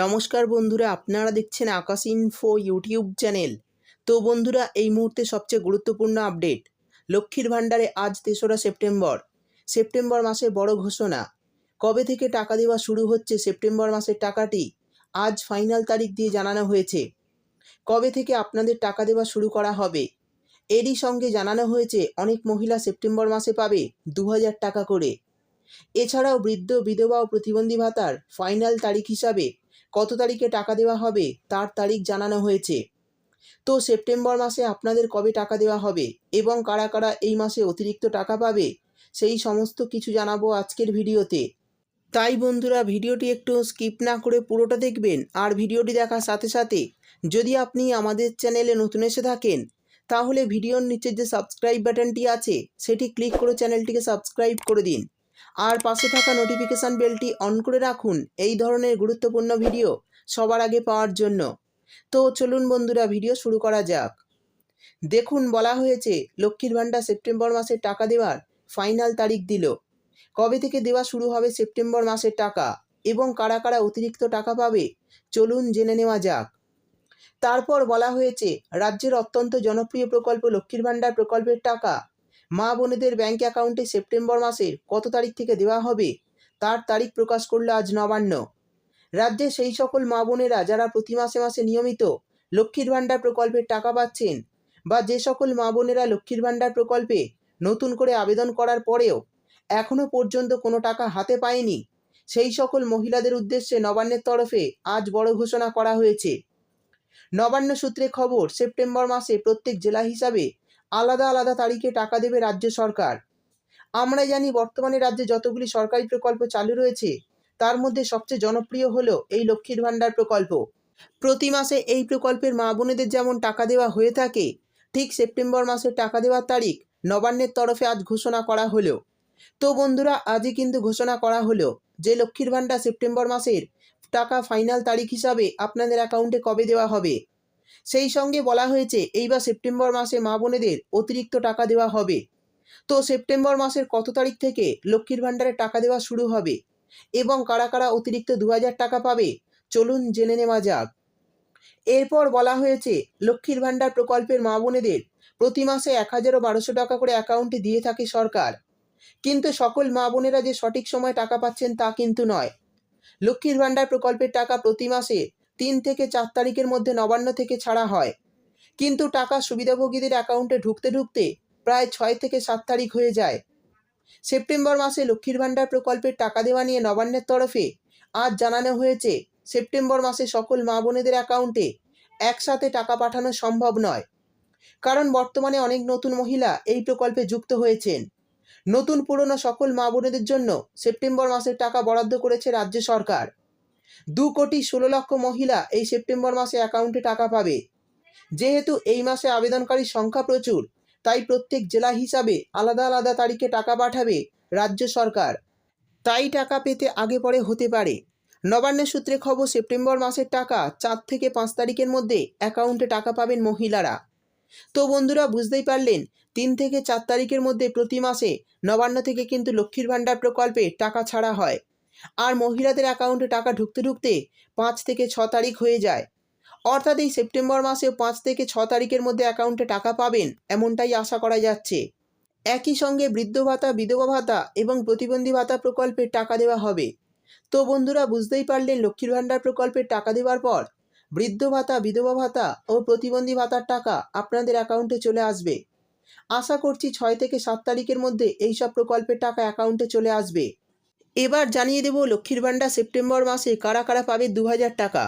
নমস্কার বন্ধুরা, আপনারা দেখছেন আকাশ ইনফো ইউটিউব চ্যানেল তো বন্ধুরা, এই মুহূর্তে সবচেয়ে গুরুত্বপূর্ণ আপডেট লক্ষ্মীর ভাণ্ডারে আজ তেসরা সেপ্টেম্বর। সেপ্টেম্বর মাসের বড় ঘোষণা। কবে থেকে টাকা দেওয়া শুরু হচ্ছে সেপ্টেম্বর মাসের টাকাটি, আজ ফাইনাল তারিখ দিয়ে জানানো হয়েছে। কবে থেকে আপনাদের টাকা দেওয়া শুরু করা হবে? এরই সঙ্গে জানানো হয়েছে, অনেক মহিলা সেপ্টেম্বর মাসে পাবে দু হাজার টাকা করে। এছাড়াও বৃদ্ধ, বিধবা ও প্রতিবন্ধী ভাতার ফাইনাল তারিখ হিসাবে কত তারিখে টাকা দেওয়া হবে তার তারিখ জানানো হয়েছে। তো সেপ্টেম্বর মাসে আপনাদের কবে টাকা দেওয়া হবে এবং কারা কারা এই মাসে অতিরিক্ত টাকা পাবে, সেই সমস্ত কিছু জানাব আজকের ভিডিওতে। তাই বন্ধুরা, ভিডিওটি একটু স্কিপ না করে পুরোটা দেখবেন আর ভিডিওটি দেখার সাথে সাথে যদি আপনি আমাদের চ্যানেলে নতুন এসে থাকেন, তাহলে ভিডিওর নিচে যে সাবস্ক্রাইব বাটনটি আছে, সেটি ক্লিক করে চ্যানেলটিকে সাবস্ক্রাইব করে দিন। আর পাশে থাকা নোটিফিকেশান বেলটি অন করে রাখুন। এই ধরনের গুরুত্বপূর্ণ ভিডিও সবার আগে পাওয়ার জন্য। তো চলুন বন্ধুরা ভিডিও শুরু করা যাক। দেখুন, বলা হয়েছে, লক্ষ্মীর ভাণ্ডার সেপ্টেম্বর মাসে টাকা দেওয়ার ফাইনাল তারিখ দিল। কবে থেকে দেওয়া শুরু হবে সেপ্টেম্বর মাসের টাকা? এবং কারা কারা অতিরিক্ত টাকা পাবে? চলুন জেনে নেওয়া যাক। তারপর বলা হয়েছে, রাজ্যের অত্যন্ত জনপ্রিয় প্রকল্প লক্ষ্মীর ভাণ্ডার প্রকল্পের টাকা। মা বোনেদের ব্যাঙ্ক অ্যাকাউন্টে সেপ্টেম্বর মাসের কত তারিখ থেকে দেওয়া হবে? তার তারিখ প্রকাশ করল আজ নবান্ন। রাজ্যে সেই সকল মা বোনেরা যারা প্রতি মাসে মাসে নিয়মিত লক্ষ্মীর ভাণ্ডার প্রকল্পের টাকা পাচ্ছেন বা যে সকল মা বোনেরা লক্ষ্মীর ভাণ্ডার প্রকল্পে নতুন করে আবেদন করার পরেও এখনও পর্যন্ত কোনো টাকা হাতে পায়নি, সেই সকল মহিলাদের উদ্দেশ্যে নবান্নের তরফে আজ বড় ঘোষণা করা হয়েছে। নবান্ন সূত্রে খবর সেপ্টেম্বর মাসে প্রত্যেক জেলা হিসাবে আলাদা আলাদা তারিখে টাকা দেবে রাজ্য সরকার। আমরা জানি বর্তমানে রাজ্যে যতগুলি সরকারি প্রকল্প চালু রয়েছে, তার মধ্যে সবচেয়ে জনপ্রিয় হলো এই লক্ষ্মীর ভাণ্ডার প্রকল্প। প্রতি মাসে এই প্রকল্পের মা বোনেদের যেমন টাকা দেওয়া হয়ে থাকে, ঠিক সেপ্টেম্বর মাসের টাকা দেওয়ার তারিখ নবান্নের তরফে আজ ঘোষণা করা হলো। তো বন্ধুরা, আজই কিন্তু ঘোষণা করা হলো যে লক্ষ্মীর ভাণ্ডার সেপ্টেম্বর মাসের টাকা ফাইনাল তারিখ হিসাবে আপনাদের অ্যাকাউন্টে কবে দেওয়া হবে। সেই সঙ্গে বলা হয়েছে, এইবার সেপ্টেম্বর মাসে মা বোনেদের অতিরিক্ত টাকা দেওয়া হবে। তো সেপ্টেম্বর মাসের কত তারিখ থেকে লক্ষ্মীর ভাণ্ডারে টাকা দেওয়া শুরু হবে? এবং কারা কারা অতিরিক্ত দু হাজার টাকা পাবে? চলুন জেনে নেওয়া যাক। এরপর বলা হয়েছে, লক্ষ্মীর ভাণ্ডার প্রকল্পের মা বোনেদের প্রতি মাসে এক হাজার ও বারোশো টাকা করে অ্যাকাউন্টে দিয়ে থাকে সরকার। কিন্তু সকল মা বোনেরা যে সঠিক সময় টাকা পাচ্ছেন তা কিন্তু নয়। লক্ষ্মীর ভাণ্ডার প্রকল্পের টাকা প্রতি মাসে তিন থেকে চার তারিখের মধ্যে নবান্ন থেকে ছাড়া হয়। কিন্তু টাকা সুবিধাভোগীদের অ্যাকাউন্টে ঢুকতে ঢুকতে প্রায় ছয় থেকে সাত তারিখ হয়ে যায়। সেপ্টেম্বর মাসে লক্ষ্মীর ভাণ্ডার প্রকল্পের টাকা দেওয়া নিয়ে নবান্নের তরফে আজ জানানো হয়েছে, সেপ্টেম্বর মাসে সকল মা বোনেদের অ্যাকাউন্টে একসাথে টাকা পাঠানো সম্ভব নয়। কারণ বর্তমানে অনেক নতুন মহিলা এই প্রকল্পে যুক্ত হয়েছেন। নতুন পুরনো সকল মা বোনেদের জন্য সেপ্টেম্বর মাসের টাকা বরাদ্দ করেছে রাজ্য সরকার। দু কোটি ষোলো লক্ষ মহিলা এই সেপ্টেম্বর মাসে অ্যাকাউন্টে টাকা পাবে। যেহেতু এই মাসে আবেদনকারীর সংখ্যা প্রচুর, তাই প্রত্যেক জেলা হিসাবে আলাদা আলাদা তারিখে টাকা পাঠাবে রাজ্য সরকার। তাই টাকা পেতে আগে পরে হতে পারে। নবান্নের সূত্রে খবর, সেপ্টেম্বর মাসের টাকা চার থেকে পাঁচ তারিখের মধ্যে অ্যাকাউন্টে টাকা পাবেন মহিলারা। তো বন্ধুরা, বুঝতেই পারলেন, তিন থেকে চার তারিখের মধ্যে প্রতি মাসে নবান্ন থেকে কিন্তু লক্ষ্মীর ভাণ্ডার প্রকল্পে টাকা ছাড়া হয়। আর মহিলাদের অ্যাকাউন্টে টাকা ঢুকতে ঢুকতে পাঁচ থেকে ছ তারিখ হয়ে যায়। অর্থাৎ এই সেপ্টেম্বর মাসে পাঁচ থেকে ছ তারিখের মধ্যে অ্যাকাউন্টে টাকা পাবেন এমনটাই আশা করা যাচ্ছে। একই সঙ্গে বৃদ্ধ ভাতা, বিধবা ভাতা এবং প্রতিবন্ধী ভাতা প্রকল্পের টাকা দেওয়া হবে। তো বন্ধুরা, বুঝতেই পারলেন লক্ষ্মীর ভাণ্ডার প্রকল্পের টাকা দেওয়ার পর বৃদ্ধ ভাতা, বিধবা ভাতা ও প্রতিবন্ধী ভাতার টাকা আপনাদের অ্যাকাউন্টে চলে আসবে। আশা করছি ছয় থেকে সাত তারিখের মধ্যে এই সব প্রকল্পের টাকা অ্যাকাউন্টে চলে আসবে। এবার জানিয়ে দেব লক্ষ্মীর ভাণ্ডার সেপ্টেম্বর মাসে কারা কারা পাবে দু হাজার টাকা।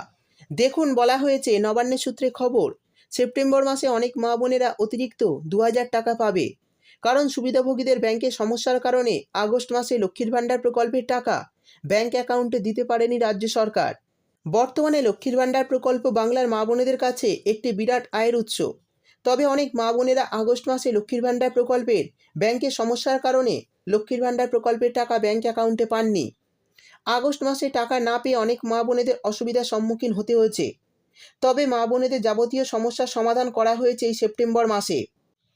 দেখুন, বলা হয়েছে নবান্নের সূত্রে খবর, সেপ্টেম্বর মাসে অনেক মা বোনেরা অতিরিক্ত দু হাজার টাকা পাবে। কারণ সুবিধাভোগীদের ব্যাংকের সমস্যার কারণে আগস্ট মাসে লক্ষ্মীর ভাণ্ডার প্রকল্পের টাকা ব্যাংক অ্যাকাউন্টে দিতে পারেনি রাজ্য সরকার। বর্তমানে লক্ষ্মীর ভাণ্ডার প্রকল্প বাংলার মা বোনেদের কাছে একটি বিরাট আয়ের উৎস। তবে অনেক মা বোনেরা আগস্ট মাসে লক্ষ্মীর ভাণ্ডার প্রকল্পের ব্যাংকের সমস্যার কারণে লক্ষ্মীর ভাণ্ডার প্রকল্পের টাকা ব্যাংক অ্যাকাউন্টে পাননি। আগস্ট মাসে টাকা না পেয়ে অনেক মা বোনেদের অসুবিধার সম্মুখীন হতে হয়েছে। তবে মা বোনেদের যাবতীয় সমস্যার সমাধান করা হয়েছে এই সেপ্টেম্বর মাসে।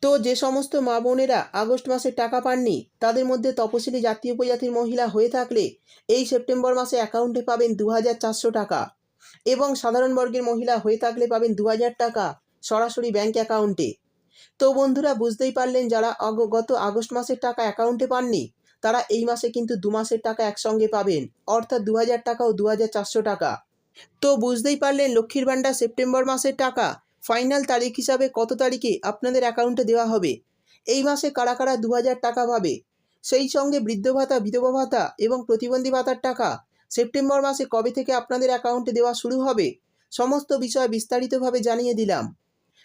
তো যে সমস্ত মা বোনেরা আগস্ট মাসে টাকা পাননি, তাদের মধ্যে তপশিলি জাতীয় উপজাতির মহিলা হয়ে থাকলে এই সেপ্টেম্বর মাসে অ্যাকাউন্টে পাবেন দু হাজার চারশো টাকা এবং সাধারণ বর্গের মহিলা হয়ে থাকলে পাবেন দু হাজার টাকা। সরাসরি ব্যাঙ্ক অ্যাকাউন্টে তো বন্ধুরা, বুঝতেই পারলেন যারা গত আগস্ট মাসের টাকা অ্যাকাউন্টে পাননি, তারা এই মাসে কিন্তু দু মাসের টাকা একসঙ্গে পাবেন, অর্থাৎ দু হাজার টাকা ও দু হাজার চারশো টাকা। তো বুঝতেই পারলেন লক্ষ্মীর ভাণ্ডার সেপ্টেম্বর মাসের টাকা ফাইনাল তারিখ হিসাবে কত তারিখে আপনাদের অ্যাকাউন্টে দেওয়া হবে? এই মাসে কারা কারা দু হাজার টাকা পাবে? সেই সঙ্গে বৃদ্ধ ভাতা, বিধবা ভাতা এবং প্রতিবন্ধী ভাতার টাকা সেপ্টেম্বর মাসে কবে থেকে আপনাদের অ্যাকাউন্টে দেওয়া শুরু হবে? সমস্ত বিষয় বিস্তারিতভাবে জানিয়ে দিলাম।